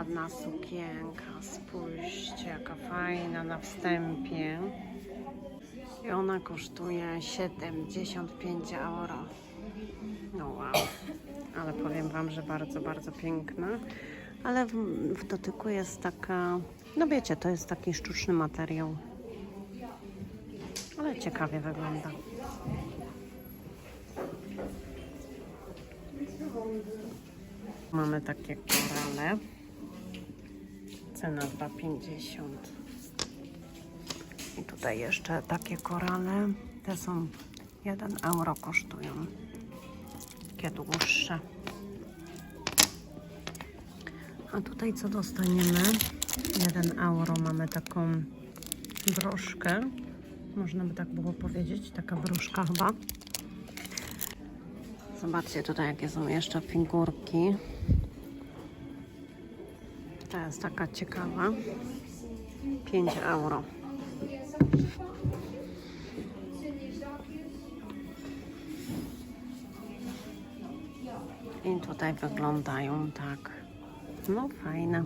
ładna sukienka. Spójrzcie, jaka fajna na wstępie. I ona kosztuje 75 euro. No wow. Ale powiem Wam, że bardzo, bardzo piękna. Ale w, w dotyku jest taka, no wiecie, to jest taki sztuczny materiał. Ale ciekawie wygląda. Mamy takie korale. Cena 2,50. I tutaj jeszcze takie korale. Te są 1 euro kosztują. Takie dłuższe. A tutaj co dostaniemy? 1 euro mamy taką broszkę. Można by tak było powiedzieć. Taka broszka chyba. Zobaczcie tutaj, jakie są jeszcze figurki. Ta jest taka ciekawa. 5 euro. I tutaj wyglądają tak. No fajne.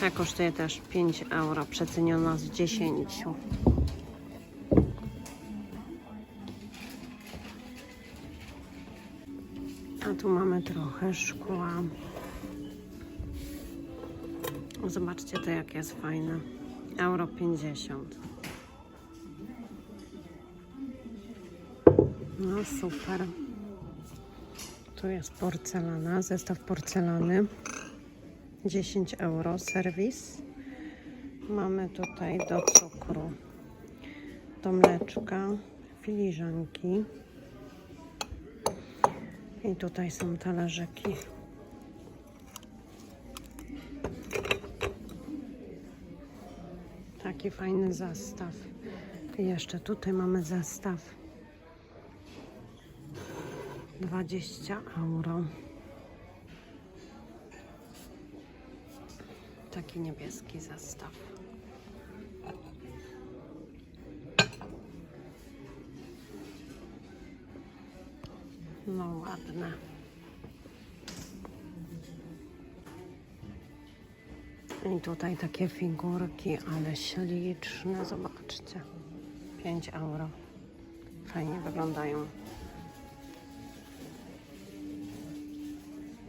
Ta kosztuje też 5 euro, przeceniona z 10. A tu mamy trochę szkła. Zobaczcie to, jak jest fajne. Euro 50. No super. Tu jest porcelana, zestaw porcelany. 10 euro, serwis. Mamy tutaj do cukru, do mleczka, filiżanki. I tutaj są talerzyki. Taki fajny zestaw. I jeszcze tutaj mamy zestaw. 20 euro. Taki niebieski zestaw. No ładne. I tutaj takie figurki, ale śliczne. Zobaczcie. 5 euro. Fajnie wyglądają.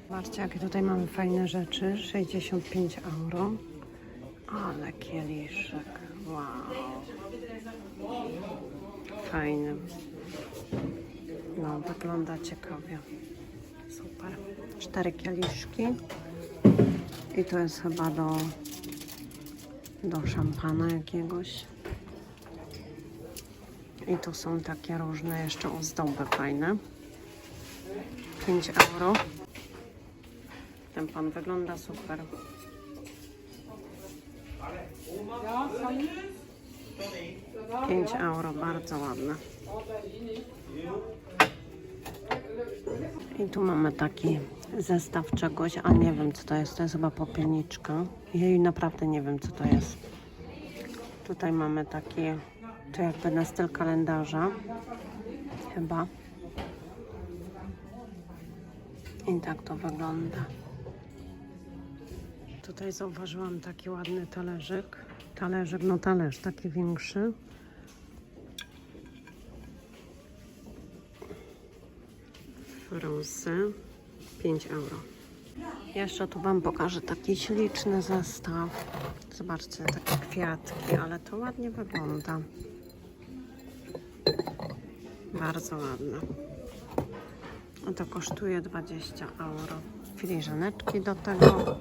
Zobaczcie, jakie tutaj mamy fajne rzeczy. 65 euro. Ale kieliszek. Wow. Fajny. No, wygląda ciekawie. Super. Cztery kieliszki. I to jest chyba do, do szampana jakiegoś. I tu są takie różne jeszcze ozdoby fajne. 5 euro. Ten pan wygląda super. Pięć euro, bardzo ładne. I tu mamy taki zestaw czegoś, a nie wiem co to jest. To jest chyba popielniczka. Jej naprawdę nie wiem co to jest. Tutaj mamy taki, to jakby na styl kalendarza. Chyba. I tak to wygląda. Tutaj zauważyłam taki ładny talerzyk. Talerzyk, no talerz, taki większy. Frosy 5 euro. Jeszcze tu Wam pokażę taki śliczny zestaw. Zobaczcie, takie kwiatki, ale to ładnie wygląda. Bardzo ładne. No to kosztuje 20 euro. Filiżaneczki do tego.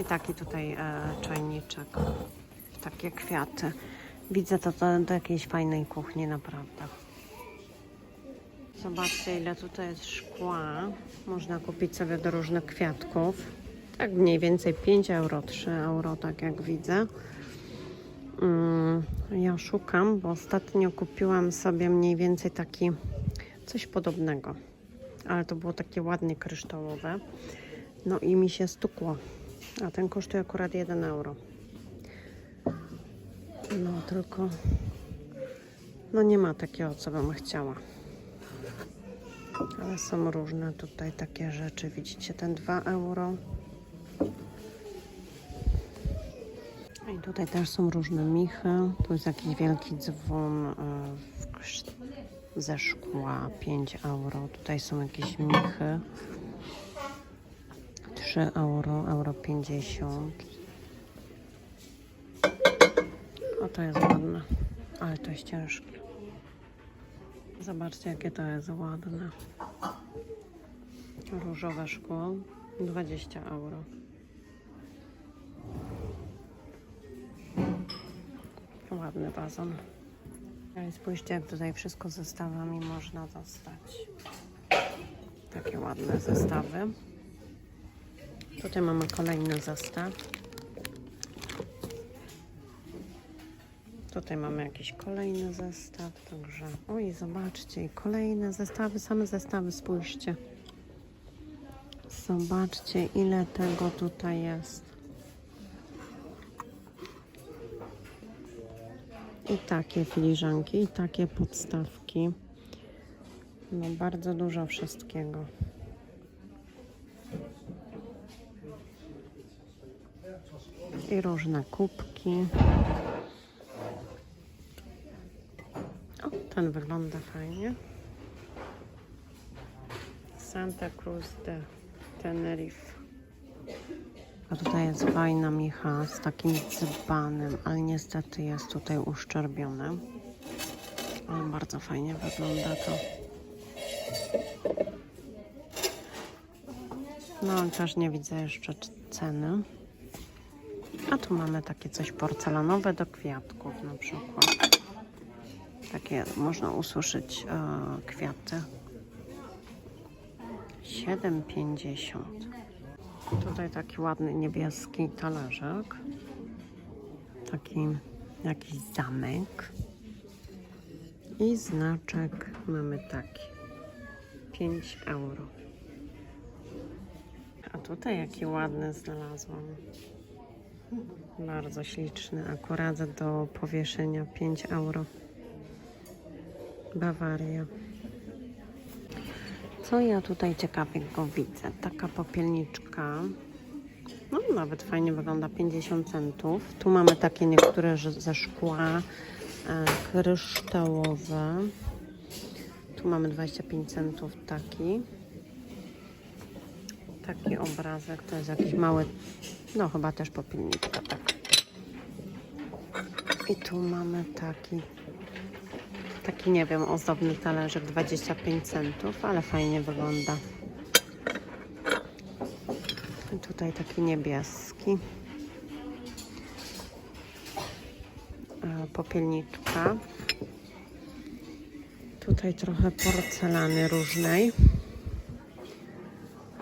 I taki tutaj e, czajniczek. Takie kwiaty. Widzę to, to do jakiejś fajnej kuchni, naprawdę. Zobaczcie, ile tutaj jest szkła. Można kupić sobie do różnych kwiatków. Tak mniej więcej 5 euro, 3 euro, tak jak widzę. Mm, ja szukam, bo ostatnio kupiłam sobie mniej więcej taki coś podobnego. Ale to było takie ładnie kryształowe. No i mi się stukło. A ten kosztuje akurat 1 euro. No tylko no nie ma takiego, co bym chciała. Ale są różne tutaj takie rzeczy. Widzicie ten 2 euro. I tutaj też są różne michy. Tu jest jakiś wielki dzwon e, ze szkła 5 euro. Tutaj są jakieś michy. 3 euro, euro 50. O to jest ładne, ale to jest ciężkie. Zobaczcie, jakie to jest ładne. Różowe szkło, 20 euro. Ładny wazon. No i spójrzcie, jak tutaj wszystko zestawami można dostać. Takie ładne zestawy. Tutaj mamy kolejny zestaw. Tutaj mamy jakiś kolejny zestaw, także... Oj, zobaczcie, kolejne zestawy, same zestawy, spójrzcie. Zobaczcie, ile tego tutaj jest. I takie filiżanki, i takie podstawki. No bardzo dużo wszystkiego. I różne kubki. O, ten wygląda fajnie. Santa Cruz de Tenerife. A tutaj jest fajna micha z takim dzbanem, ale niestety jest tutaj uszczerbione. Ale bardzo fajnie wygląda to. No, też nie widzę jeszcze ceny. A tu mamy takie coś porcelanowe do kwiatków na przykład. Takie można ususzyć e, kwiaty. 7,50. Tutaj taki ładny niebieski talerzek. Taki jakiś zamek. I znaczek mamy taki. 5 euro. A tutaj jaki ładny znalazłam. Bardzo śliczny. Akurat do powieszenia 5 euro. Bawaria. Co ja tutaj ciekawego widzę? Taka popielniczka. No, nawet fajnie wygląda 50 centów. Tu mamy takie niektóre ze szkła e, kryształowe. Tu mamy 25 centów taki. Taki obrazek to jest jakiś mały, no chyba też popielniczka, tak. I tu mamy taki Taki, nie wiem, ozdobny talerzyk 25 centów, ale fajnie wygląda. I tutaj taki niebieski. E, Popielniczka. Tutaj trochę porcelany różnej.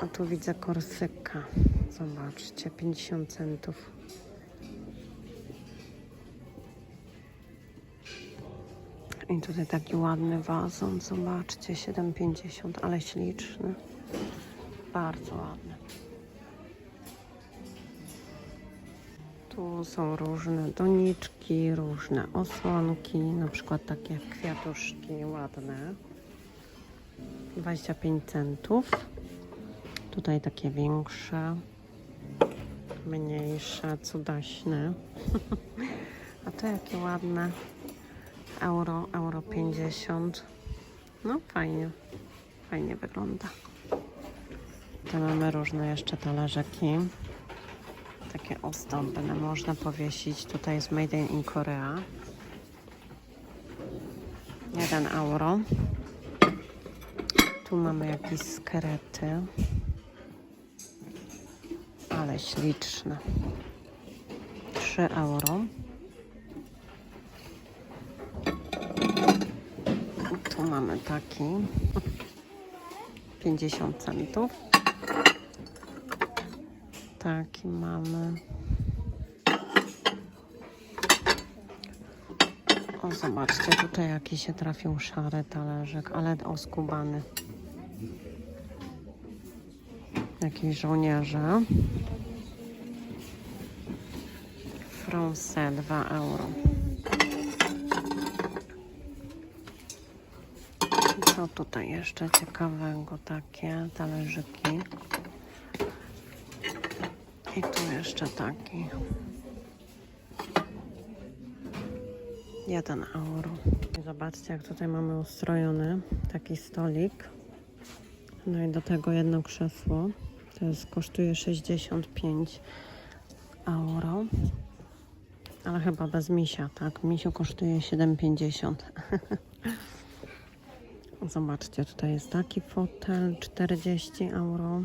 A tu widzę korsyka. Zobaczcie, 50 centów. I tutaj taki ładny wazon, zobaczcie, 7,50, ale śliczny. Bardzo ładny. Tu są różne doniczki, różne osłonki, na przykład takie kwiatuszki ładne. 25 centów. Tutaj takie większe, mniejsze, cudaśne. A to jakie ładne euro, euro 50. No fajnie, fajnie wygląda. Tu mamy różne jeszcze talerzyki. Takie ozdobne można powiesić. Tutaj jest Made in Korea. 1 euro. Tu mamy jakieś skerety. Ale śliczne. 3 euro. Tu mamy taki 50 centów. Taki mamy. O, zobaczcie, tutaj jakiś się trafił szary talerzyk, ale oskubany. Jakiś żołnierze. France 2 euro. Co tutaj jeszcze ciekawego? Takie talerzyki. I tu jeszcze taki. 1 euro. Zobaczcie, jak tutaj mamy ustrojony taki stolik. No i do tego jedno krzesło. To jest, kosztuje 65 euro. Ale chyba bez misia, tak? Misiu kosztuje 7,50. Zobaczcie, tutaj jest taki fotel, 40 euro.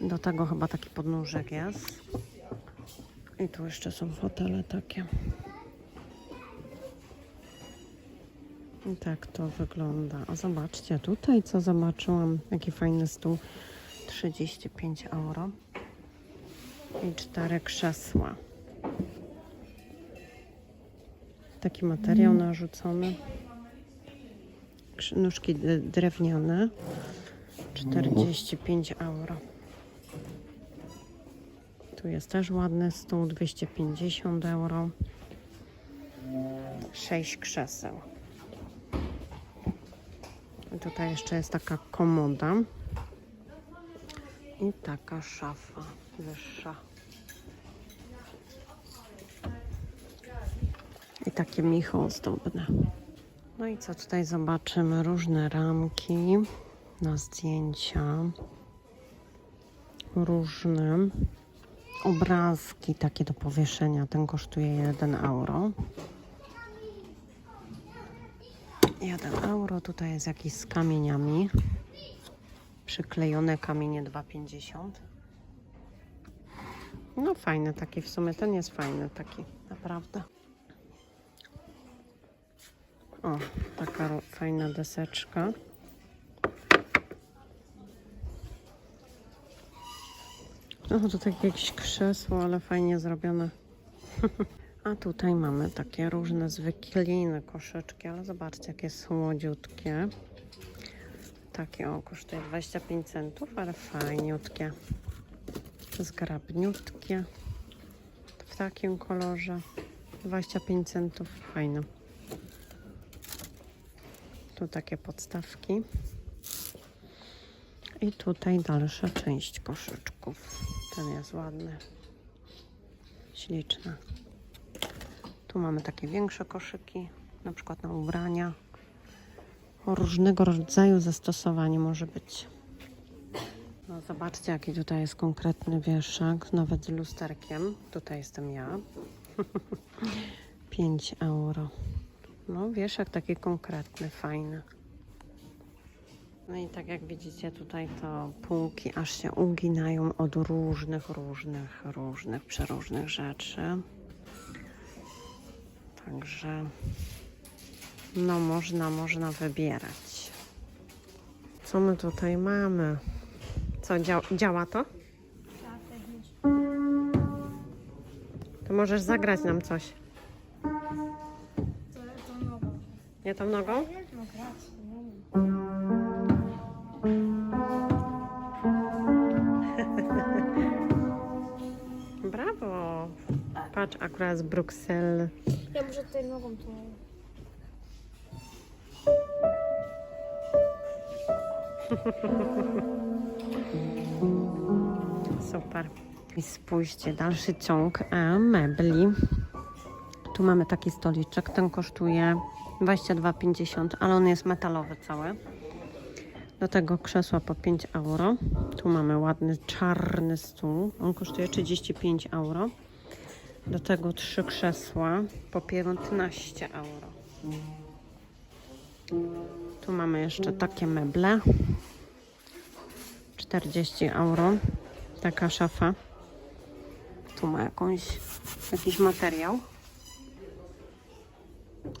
Do tego chyba taki podnóżek jest. I tu jeszcze są fotele takie. I tak to wygląda. A zobaczcie, tutaj co zobaczyłam, jaki fajny stół. 35 euro. I cztery krzesła. Taki materiał narzucony. Nóżki drewniane. 45 euro. Tu jest też ładny stół, 250 euro. 6 krzeseł. I tutaj jeszcze jest taka komoda. I taka szafa wyższa. I takie michy ozdobne. No i co tutaj zobaczymy? Różne ramki na zdjęcia. Różne obrazki takie do powieszenia. Ten kosztuje 1 euro. 1 euro. Tutaj jest jakiś z kamieniami. Przyklejone kamienie 2,50. No fajny taki w sumie. Ten jest fajny taki, naprawdę. O, taka fajna deseczka. O, to takie jakieś krzesło, ale fajnie zrobione. A tutaj mamy takie różne zwykline koszyczki, ale zobaczcie, jakie słodziutkie. Takie o, kosztuje 25 centów, ale fajniutkie. Zgrabniutkie. W takim kolorze. 25 centów, fajne. Tu takie podstawki. I tutaj dalsza część koszyczków. Ten jest ładny. Śliczny. Tu mamy takie większe koszyki, na przykład na ubrania. Różnego rodzaju zastosowanie może być. No zobaczcie, jaki tutaj jest konkretny wieszak, nawet z lusterkiem. Tutaj jestem ja. 5 euro. No, wieszak taki konkretny, fajny. No i tak jak widzicie tutaj to półki aż się uginają od różnych, różnych, różnych, przeróżnych rzeczy. Także no można, można wybierać. Co my tutaj mamy? Co, dzia działa to? To możesz zagrać nam coś. Nie tą nogą? No. Brawo! Patrz, akurat z Brukseli. Ja muszę tutaj nogą to. Super. I spójrzcie, dalszy ciąg e, mebli. Tu mamy taki stoliczek, ten kosztuje 22,50, ale on jest metalowy cały. Do tego krzesła po 5 euro. Tu mamy ładny czarny stół, on kosztuje 35 euro. Do tego trzy krzesła po 15 euro. Tu mamy jeszcze takie meble. 40 euro. Taka szafa. Tu ma jakąś, jakiś materiał.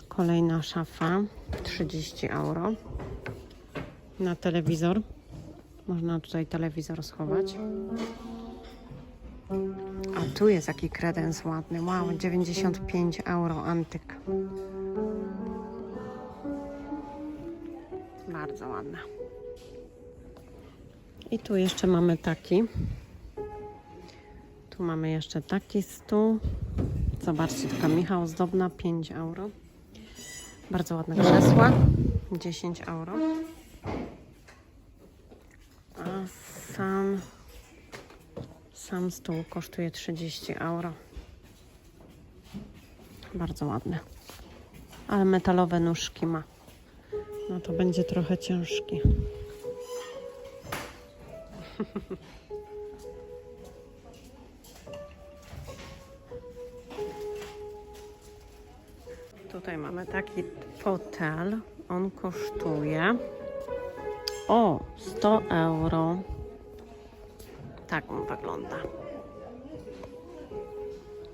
Kolejna szafa. 30 euro. Na telewizor. Można tutaj telewizor schować. A tu jest jaki kredens ładny. Wow, 95 euro antyk. Bardzo ładna. I tu jeszcze mamy taki. Tu mamy jeszcze taki stół. Zobaczcie, taka Michał ozdobna, 5 euro. Bardzo ładne krzesła, 10 euro. A sam, sam stół kosztuje 30 euro. Bardzo ładny. Ale metalowe nóżki ma. No to będzie trochę ciężki. Tutaj mamy taki fotel. On kosztuje o 100 euro. Tak on wygląda.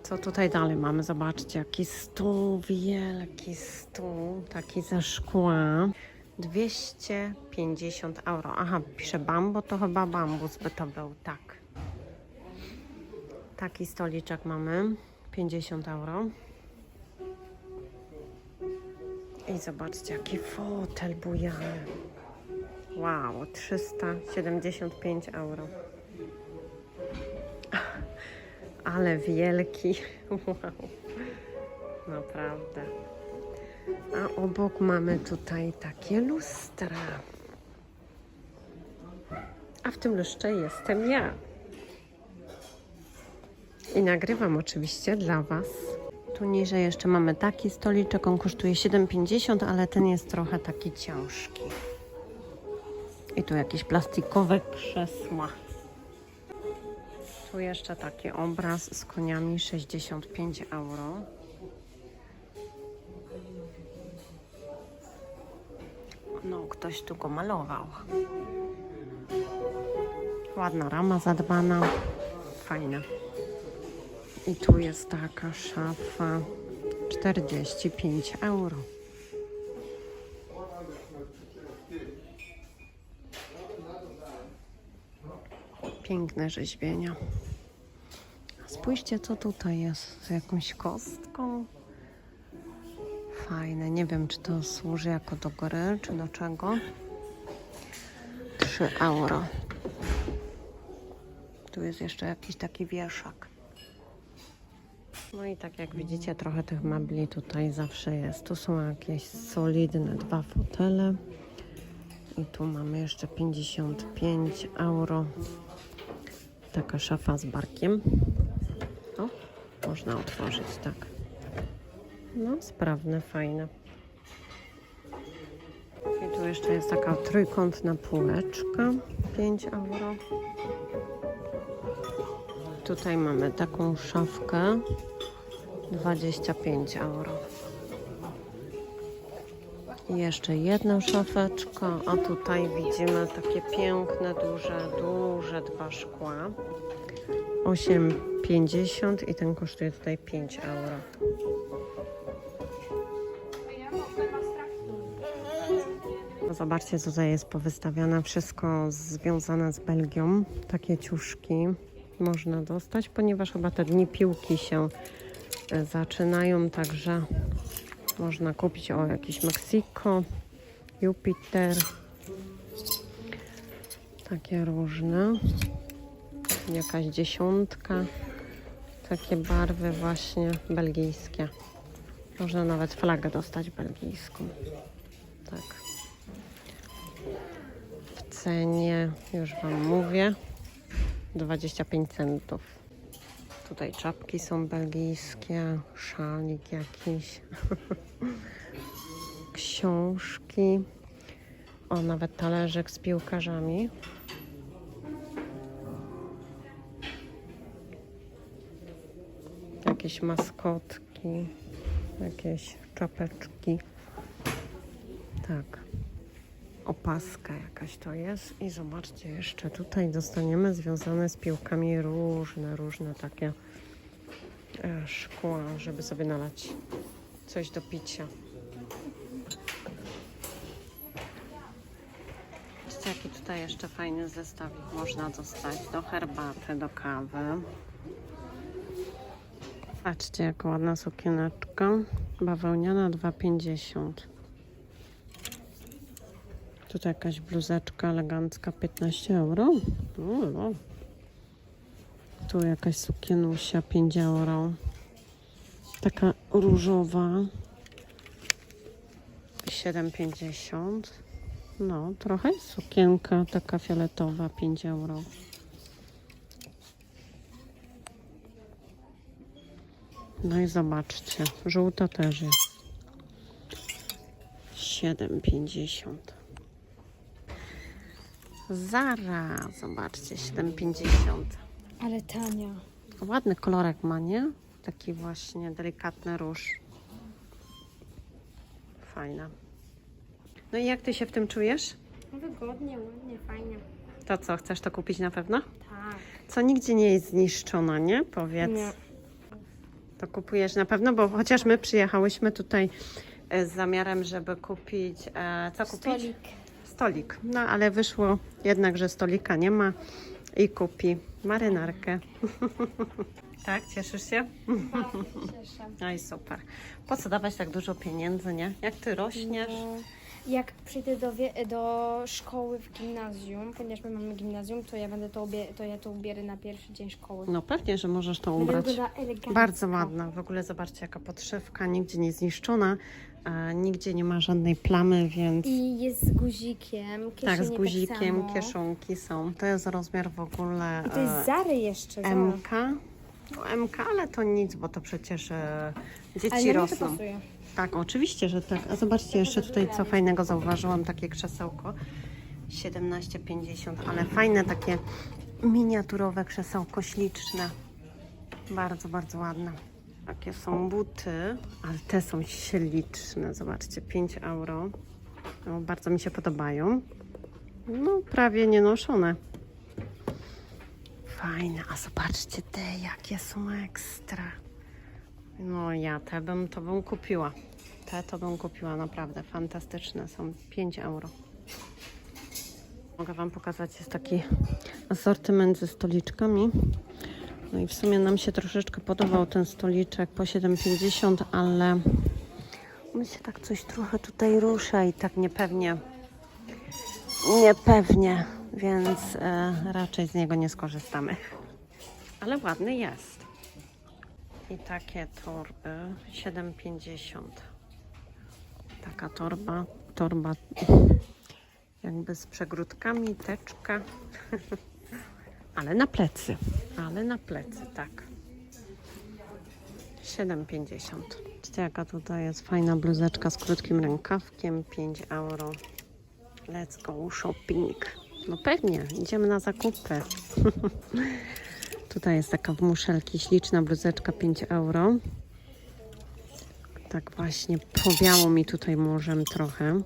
Co tutaj dalej mamy? Zobaczcie, jaki stół, wielki stół, taki ze szkła. 250 euro. Aha, pisze bambo, to chyba bambus by to był, tak. Taki stoliczek mamy, 50 euro. I zobaczcie, jaki fotel bujany. Wow, 375 euro. Ale wielki. Wow. Naprawdę. A obok mamy tutaj takie lustra. A w tym lustrze jestem ja. I nagrywam oczywiście dla Was. Tu niżej jeszcze mamy taki stoliczek, on kosztuje 7,50, ale ten jest trochę taki ciężki. I tu jakieś plastikowe krzesła. Tu jeszcze taki obraz z koniami 65 euro. No, ktoś tu go malował. Ładna rama zadbana. Fajne. I tu jest taka szafa 45 euro. Piękne rzeźbienia. Spójrzcie, co tutaj jest z jakąś kostką. Fajne. Nie wiem, czy to służy jako do gry, czy do czego. 3 euro. Tu jest jeszcze jakiś taki wieszak. No i tak jak widzicie, trochę tych mebli tutaj zawsze jest. Tu są jakieś solidne dwa fotele. I tu mamy jeszcze 55 euro. Taka szafa z barkiem. O, można otworzyć, tak. No, sprawne, fajne. I tu jeszcze jest taka trójkątna półeczka. 5 euro. Tutaj mamy taką szafkę 25 euro. I jeszcze jedna szafeczka, a tutaj widzimy takie piękne, duże, duże dwa szkła. 8,50 i ten kosztuje tutaj 5 euro. Zobaczcie, tutaj jest powystawiane. Wszystko związane z Belgią. Takie ciuszki można dostać, ponieważ chyba te dni piłki się e, zaczynają, także można kupić o jakiś Mexico, Jupiter. Takie różne. Jakaś dziesiątka. Takie barwy właśnie belgijskie. Można nawet flagę dostać belgijską. Tak. W cenie, już Wam mówię, 25 centów. Tutaj czapki są belgijskie, szalik jakiś, książki. O, nawet talerzyk z piłkarzami. Jakieś maskotki, jakieś czapeczki. Tak. Opaska jakaś to jest. I zobaczcie, jeszcze tutaj dostaniemy związane z piłkami różne, różne takie e, szkła, żeby sobie nalać coś do picia. Zobaczcie, jaki tutaj jeszcze fajny zestawik można dostać do herbaty, do kawy. Patrzcie, jak ładna sukieneczka. Bawełniana 2,50. Tutaj jakaś bluzeczka elegancka 15 euro. O, no. Tu jakaś sukienusia 5 euro. Taka różowa 7,50. No, trochę jest sukienka taka fioletowa 5 euro. No i zobaczcie, żółto też jest. 7,50. Zara, zobaczcie, 7,50. Ale tania. Ładny kolorek ma, nie? Taki właśnie delikatny róż. Fajna. No i jak ty się w tym czujesz? Wygodnie, ładnie, fajnie. To co, chcesz to kupić na pewno? Tak. Co nigdzie nie jest zniszczona, nie? Powiedz. Nie. To kupujesz na pewno, bo chociaż my przyjechałyśmy tutaj e, z zamiarem, żeby kupić. E, co kupić? Stolik. Stolik. No ale wyszło jednak, że stolika nie ma i kupi marynarkę. tak, cieszysz się? Się cieszę. No i super. Po co dawać tak dużo pieniędzy, nie? Jak ty rośniesz? No, jak przyjdę do, do szkoły w gimnazjum, ponieważ my mamy gimnazjum, to ja będę to, ubie- to ja to ubierę na pierwszy dzień szkoły. No pewnie, że możesz to ubrać. Bardzo ładna. W ogóle zobaczcie, jaka podszewka, nigdzie nie zniszczona, a nigdzie nie ma żadnej plamy, więc I jest z guzikiem, tak, z guzikiem, tak kieszonki są. To jest rozmiar w ogóle I to jest e, Zary jeszcze. MK. No, MK, ale to nic, bo to przecież e, Ale dzieci to rosną. pasuje. Tak, oczywiście, że tak. A zobaczcie jeszcze tutaj, co fajnego zauważyłam, takie krzesełko. 17,50, ale fajne takie miniaturowe krzesełko, śliczne. Bardzo, bardzo ładne. Takie są buty, ale te są śliczne. Zobaczcie, 5 euro. No, bardzo mi się podobają. No, prawie nienoszone. Fajne, a zobaczcie te, jakie są ekstra. No ja te bym, to bym kupiła. Te to bym kupiła, naprawdę fantastyczne są. 5 euro. Mogę Wam pokazać, jest taki asortyment ze stoliczkami. No i w sumie nam się troszeczkę podobał ten stoliczek po 7,50, ale mi się tak coś trochę tutaj rusza i tak niepewnie, niepewnie, więc e, raczej z niego nie skorzystamy. Ale ładny jest. I takie torby 7,50. Taka torba, torba jakby z przegródkami, teczka. Ale na plecy, ale na plecy, tak. 7,50. Widzicie jaka tutaj jest fajna bluzeczka z krótkim rękawkiem, 5 euro. Let's go shopping. No pewnie, idziemy na zakupy. Tutaj jest taka w muszelki śliczna bluzeczka 5 euro. Tak właśnie powiało mi tutaj morzem trochę.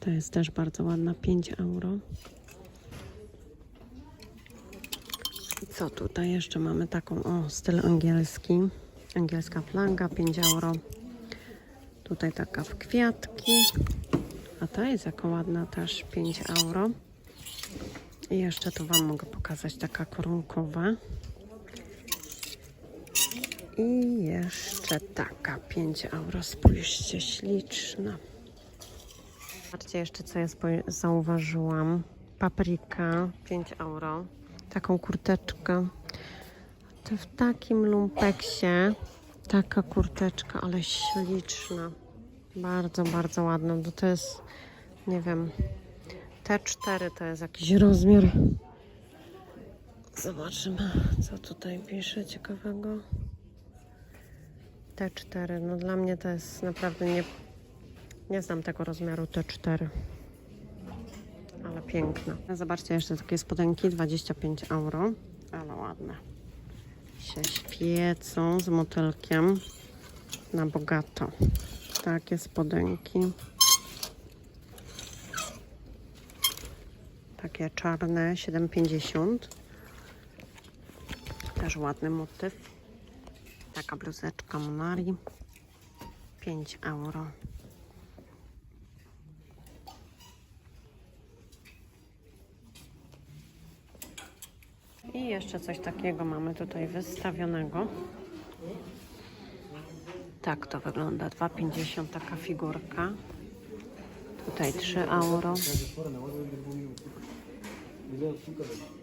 To jest też bardzo ładna 5 euro. Co tutaj jeszcze mamy taką, o styl angielski. Angielska flaga 5 euro. Tutaj taka w kwiatki. A ta jest jaka ładna też 5 euro. I jeszcze tu Wam mogę pokazać taka korunkowa. I jeszcze taka 5 euro. Spójrzcie, śliczna. Zobaczcie jeszcze co ja zauważyłam. Papryka 5 euro. Taką kurteczkę. To w takim lumpeksie. Taka kurteczka, ale śliczna. Bardzo, bardzo ładna. Bo to jest, nie wiem, T4 to jest jakiś rozmiar. Zobaczymy, co tutaj pisze ciekawego. T4. No dla mnie to jest naprawdę nie. Nie znam tego rozmiaru T4. Ale piękna. Zobaczcie jeszcze takie spodenki 25 euro. Ale ładne. Się świecą z motylkiem na bogato. Takie spodenki. Takie czarne 7,50. Też ładny motyw. Taka bluzeczka Monari. 5 euro. I jeszcze coś takiego mamy tutaj wystawionego. Tak to wygląda. 2,50 taka figurka. Tutaj 3 euro. 你这副歌的？